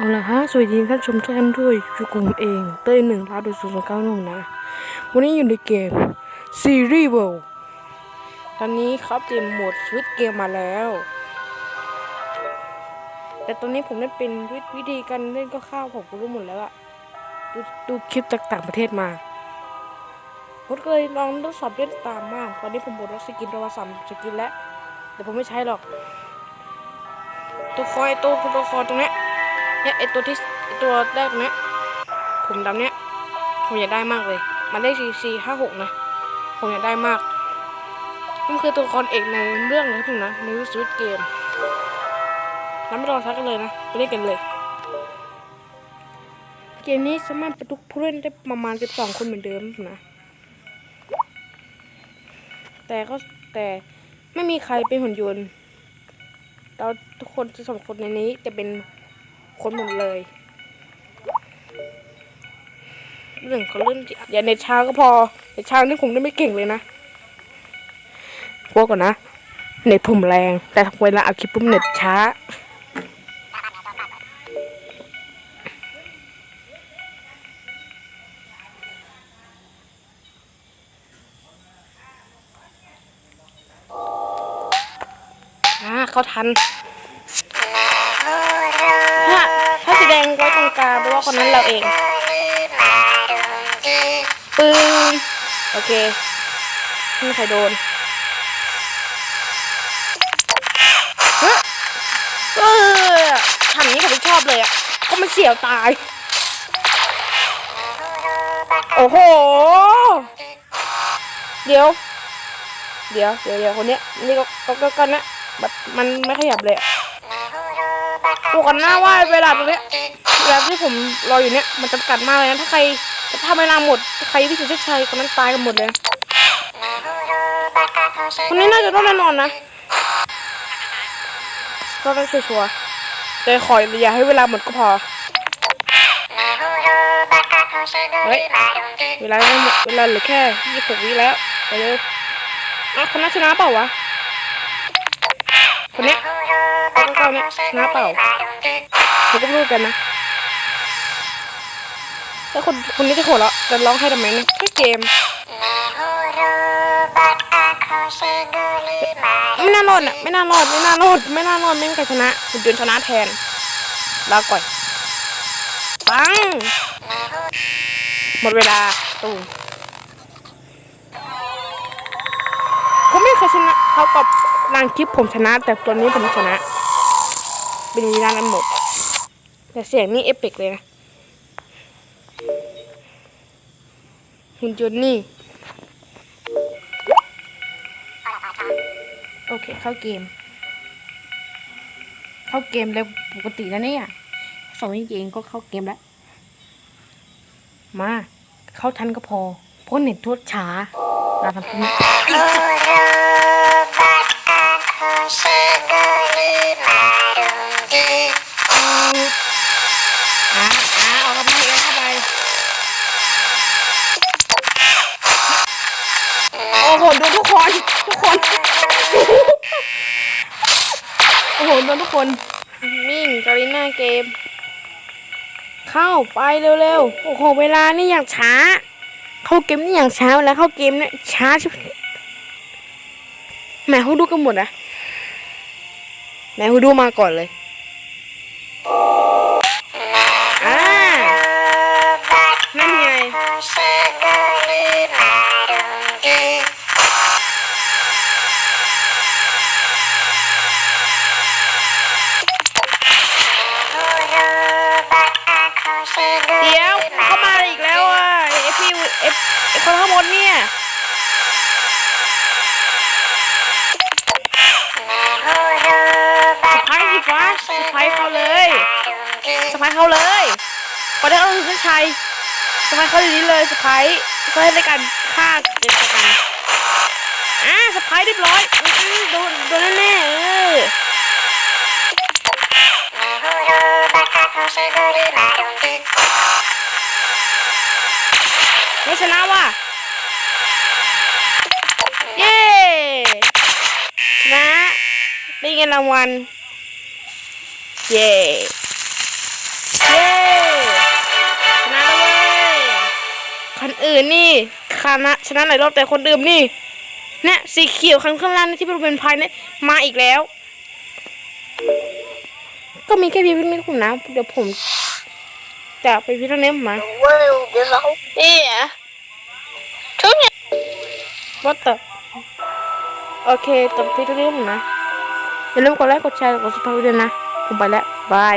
เอาละฮะ สวัสดีท่านชมทุกท่านด้วยอยู่กับผมเอง เต้ยหนึ่งลาดูศูนย์เก้าหนึ่งนะ วันนี้อยู่ในเกมซีรีส์เวิลด์ตอนนี้ครับเกมโหมดชีวิตเกมมาแล้ว แต่ตอนนี้ผมได้เป็นวิธีการเล่นก็ข้าวผมก็รู้หมดแล้วอะดูดูคลิปจากต่างประเทศมาผมก็เลยลองทดสอบเล่นตามมาก ตอนนี้ผมหมดแล้วสกินตัวละสามสกินแล้วแต่ผมไม่ใช้หรอก ตัวคอยตัวตัวคอตรงเนี้ย เนี่ยไอตัวที่ตัวแรกเนี้ยผมดำเนี้ยผมอยากได้มากเลย มันได้สี่สี่ห้าหกนะ ผมอยากได้มากมันคือตัวละครเอกในเรื่องเลยทุกนะในวิสวิตเกมน้ำไม่รอช้ากันเลยนะไปเล่นกันเลย เกมนี้สามารถประทุกผู้เล่นได้ประมาณสิบสองคนเหมือนเดิมนะ แต่ก็แต่ไม่มีใครเป็นหุ่นยนต์ เราทุกคนจะสองคนในนี้จะเป็น คนหมดเลยเรื่องเขาเล่นอย่าเน็ตช้าก็พอเน็ตช้านี่ผมได้ไม่เก่งเลยนะพวกก่อนนะ เน็ตผมแรง แต่เวลาเอาคลิปปุ๊บเน็ตช้าอ่าเขาทัน ถ้าถ้าสีแดงไว้ ตรงกลางแปลว่าคนนั้นเราเองปึ้งโอเคไม่ใครโดนเฮ้เออทำนี้ผมไม่ชอบเลยอะก็มันเสียวตาย โอ้โห เดี๋ยว เดี๋ยวเดี๋ยวเดี๋ยวคนเนี้ยนี่ก็ก็ก็นะแบบมันไม่ขยับเลยอะตัวกันหน้าว่าเวลาตรงเนี้ย เวลาที่ผมรออยู่เนี้ยมันจำกัดมากเลยนะถ้าใครถ้าเวลาหมดใครวิสุทธิชัยคนนั้นตายกันหมดเลยคนนี้น่าจะต้องแน่นอนนะก็ต้องชัวร์แต่ขออย่าให้เวลาหมดก็พอเฮ้ยเวลาหมดเวลาเหลือแค่ยี่สิบวิแล้วไปเลยอะคนนั้นชนะเปล่าวะคนเนี้ยคนเก่าเนี้ยชนะเปล่าผมก็รู้กันนะ แล้วคนคนนี้จะโหดแล้วจะร้องให้ทำไมเนี่ยแค่เกมไม่น่ารอดอะไม่น่ารอดไม่น่ารอดไม่น่ารอดไม่มีใครชนะหุ่นยนต์ชนะแทนลาก่อยปังหมดเวลาตูผมไม่เคยชนะเขากับนางคลิปผมชนะ แต่ตัวนี้ผมชนะ เป็นวีนานันหมด แต่เสียงนี่เอปิกเลยนะ หุ่นยนต์นี่ โอเค เข้าเกม เข้าเกมแล้วปกติแล้วเนี่ยสองวิเองก็เข้าเกมแล้ว มา เข้าทันก็พอ พ้นเน็ตทวดช้าเราทำนี้ ทุกคนทุกคน โอ้โหโดนทุกคน มิ่งการีน่าเกม เข้าไปเร็วๆ โอ้โห เวลานี่อย่างช้า เข้าเกมนี่อย่างช้าเวลาเข้าเกมเนี่ยช้าชิบแหมเขาดูกันหมดนะแหมเขาดูมาก่อนเลยอ่านั่นไง เอพี่เอฟไอคนข้างบนเนี่ยสไปร์สิฟ้าสไปร์เขาเลยสไปร์เขาเลยพอได้เอาถึงชัยสไปร์เขาอยู่นี้เลยสไปร์เพื่อในการฆ่าเด็กกันอ่าสไปร์เรียบร้อยโดน เย้ชนะได้เงินรางวัล เย้ เย้ชนะเลยคนอื่นนี่คณะชนะหลายรอบแต่คนดื่มนี่เนี่ยสีเขียวคันข้างล่างที่เป็นเป็นพายเนี่ยมาอีกแล้ว ก็มีแค่พี่งเท่านี่คุณนะ เดี๋ยวผมจะไปพิจารณามาเว้ยเดี๋ยวเราเนี่ย ว่าแต่โอเคจบที่เรื่องนะ อย่าลืมกดไลค์กดแชร์กดซับสไครต์ด้วยนะ ผมไปแล้ว บาย